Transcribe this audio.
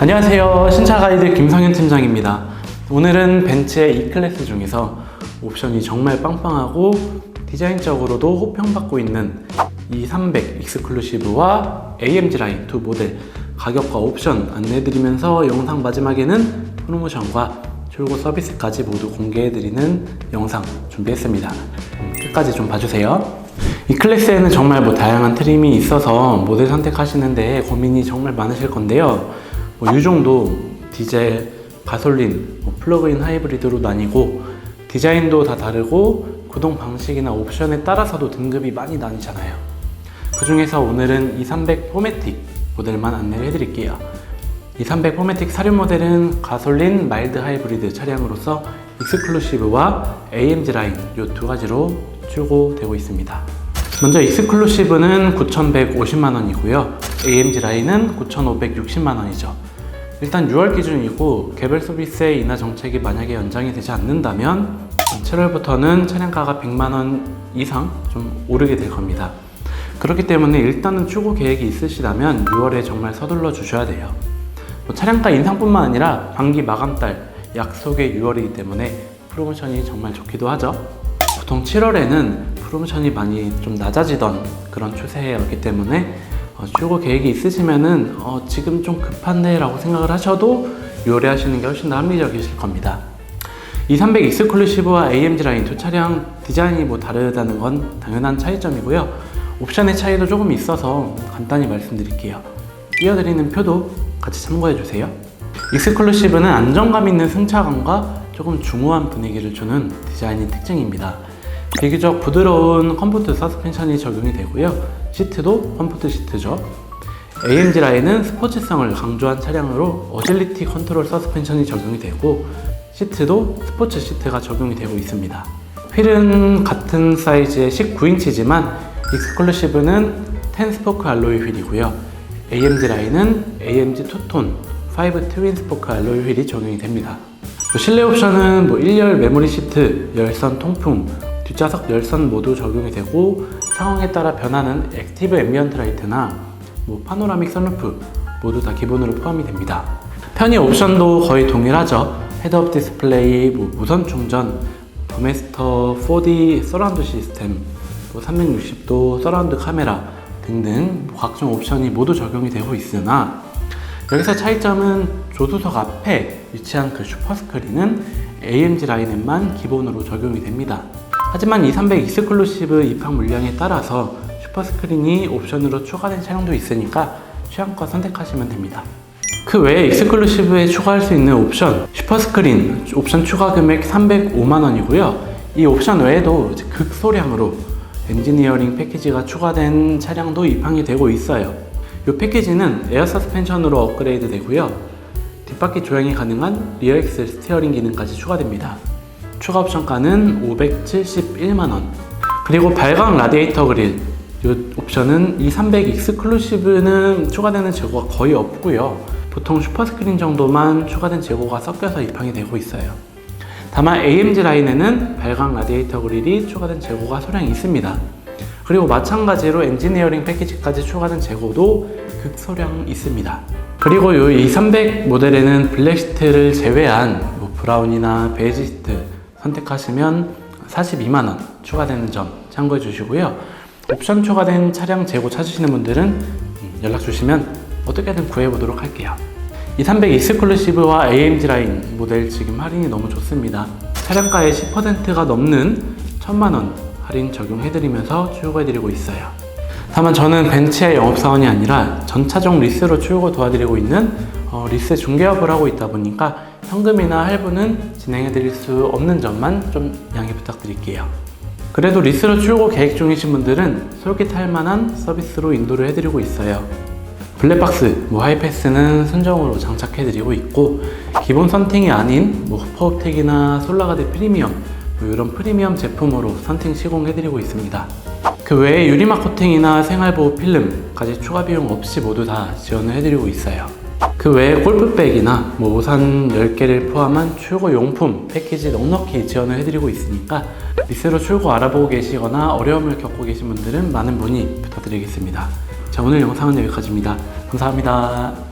안녕하세요. 신차 가이드 김성현 팀장입니다. 오늘은 벤츠의 E클래스 중에서 옵션이 정말 빵빵하고 디자인적으로도 호평받고 있는 E300 익스클루시브와 AMG 라인 두 모델 가격과 옵션 안내해드리면서 영상 마지막에는 프로모션과 출고 서비스까지 모두 공개해드리는 영상 준비했습니다. 음, 끝까지 좀 봐주세요. 이 클래스에는 정말 뭐 다양한 트림이 있어서 모델 선택하시는데 고민이 정말 많으실 건데요. 뭐 유종도 디젤, 가솔린, 뭐 플러그인 하이브리드로 나뉘고 디자인도 다 다르고 구동 방식이나 옵션에 따라서도 등급이 많이 나뉘잖아요. 그 중에서 오늘은 2300 포매틱 모델만 안내를 해드릴게요. 2300 포매틱 사륜 모델은 가솔린 마일드 하이브리드 차량으로서 익스클루시브와 AMG 라인 이 두 가지로 출고되고 있습니다. 먼저 익스클루시브는 9,150만 원이고요. AMG 라인은 9,560만 원이죠. 일단 6월 기준이고 개별 서비스의 인하 정책이 만약에 연장이 되지 않는다면 7월부터는 차량가가 100만 원 이상 좀 오르게 될 겁니다. 그렇기 때문에 일단은 출고 계획이 있으시다면 6월에 정말 서둘러 주셔야 돼요. 뭐 차량가 인상뿐만 아니라 반기 마감달 약속의 6월이기 때문에 프로모션이 정말 좋기도 하죠. 보통 7월에는 프로모션이 많이 좀 낮아지던 그런 추세였기 때문에 어, 출고 계획이 있으시면은 어, 지금 좀 급한데 라고 생각을 하셔도 6월에 하시는 게 훨씬 더 합리적이실 겁니다. 2300 익스클루시브와 AMG 라인 두 차량 디자인이 뭐 다르다는 건 당연한 차이점이고요. 옵션의 차이도 조금 있어서 간단히 말씀드릴게요. 띄워드리는 표도 같이 참고해 주세요. 익스클루시브는 안정감 있는 승차감과 조금 중후한 분위기를 주는 디자인이 특징입니다. 비교적 부드러운 컴포트 서스펜션이 적용이 되고요. 시트도 컴포트 시트죠. AMG 라인은 스포츠성을 강조한 차량으로 어질리티 컨트롤 서스펜션이 적용이 되고 시트도 스포츠 시트가 적용이 되고 있습니다. 휠은 같은 사이즈의 19인치지만 익스클루시브는 10 스포크 알로이 휠이고요. AMG 라인은 AMG 투톤 5 트윈 스포크 알로이 휠이 적용이 됩니다. 뭐 실내 옵션은 뭐 1열 메모리 시트, 열선 통풍, 뒷좌석 열선 모두 적용이 되고 상황에 따라 변하는 액티브 앰비언트 라이트나 뭐 파노라믹 선루프 모두 다 기본으로 포함이 됩니다. 편의 옵션도 거의 동일하죠. 헤드업 디스플레이, 뭐 무선 충전, 도메스터 4D 서라운드 시스템, 뭐 360도 서라운드 카메라 등등 뭐 각종 옵션이 모두 적용이 되고 있으나 여기서 차이점은 조수석 앞에 위치한 그 슈퍼스크린은 AMG 라인에만 기본으로 적용이 됩니다. 하지만 2300 익스클루시브 입항 물량에 따라서 슈퍼스크린이 옵션으로 추가된 차량도 있으니까 취향껏 선택하시면 됩니다. 그 외에 익스클루시브에 추가할 수 있는 옵션 슈퍼스크린 옵션 추가 금액 305만 원이고요. 이 옵션 외에도 극소량으로 엔지니어링 패키지가 추가된 차량도 입항이 되고 있어요. 이 패키지는 에어 서스펜션으로 업그레이드 되고요. 뒷바퀴 조향이 가능한 리어 엑셀 스티어링 기능까지 추가됩니다. 추가 옵션가는 571만 원. 그리고 발광 라디에이터 그릴. 이 옵션은 이300 익스클루시브는 추가되는 재고가 거의 없고요. 보통 슈퍼스크린 정도만 추가된 재고가 섞여서 입항이 되고 있어요. 다만 AMG 라인에는 발광 라디에이터 그릴이 추가된 재고가 소량 있습니다. 그리고 마찬가지로 엔지니어링 패키지까지 추가된 재고도 극소량 있습니다. 그리고 이300 모델에는 블랙 시트를 제외한 뭐 브라운이나 베이지 시트 선택하시면 42만원 추가되는 점 참고해 주시고요. 옵션 추가된 차량 재고 찾으시는 분들은 음, 연락 주시면 어떻게든 구해보도록 할게요. 2300 익스클루시브와 AMG 라인 모델 지금 할인이 너무 좋습니다. 차량가의 10%가 넘는 1000만원 할인 적용해드리면서 출고해드리고 있어요. 다만 저는 벤츠의 영업사원이 아니라 전차종 리스로 출고 도와드리고 있는 어, 리스 중개업을 하고 있다 보니까 현금이나 할부는 진행해 드릴 수 없는 점만 좀 양해 부탁드릴게요. 그래도 리스로 출고 계획 중이신 분들은 솔깃할 만한 서비스로 인도를 해드리고 있어요. 블랙박스, 뭐 하이패스는 순정으로 장착해드리고 있고 기본 선팅이 아닌 뭐 후퍼업텍이나 솔라가드 프리미엄 뭐 이런 프리미엄 제품으로 선팅 시공해드리고 있습니다. 그 외에 유리막 코팅이나 생활보호 필름까지 추가 비용 없이 모두 다 지원을 해드리고 있어요. 그 외에 골프백이나 뭐 우산 10개를 포함한 출고 용품 패키지 넉넉히 지원을 해드리고 있으니까 리스로 출고 알아보고 계시거나 어려움을 겪고 계신 분들은 많은 문의 부탁드리겠습니다. 자, 오늘 영상은 여기까지입니다. 감사합니다.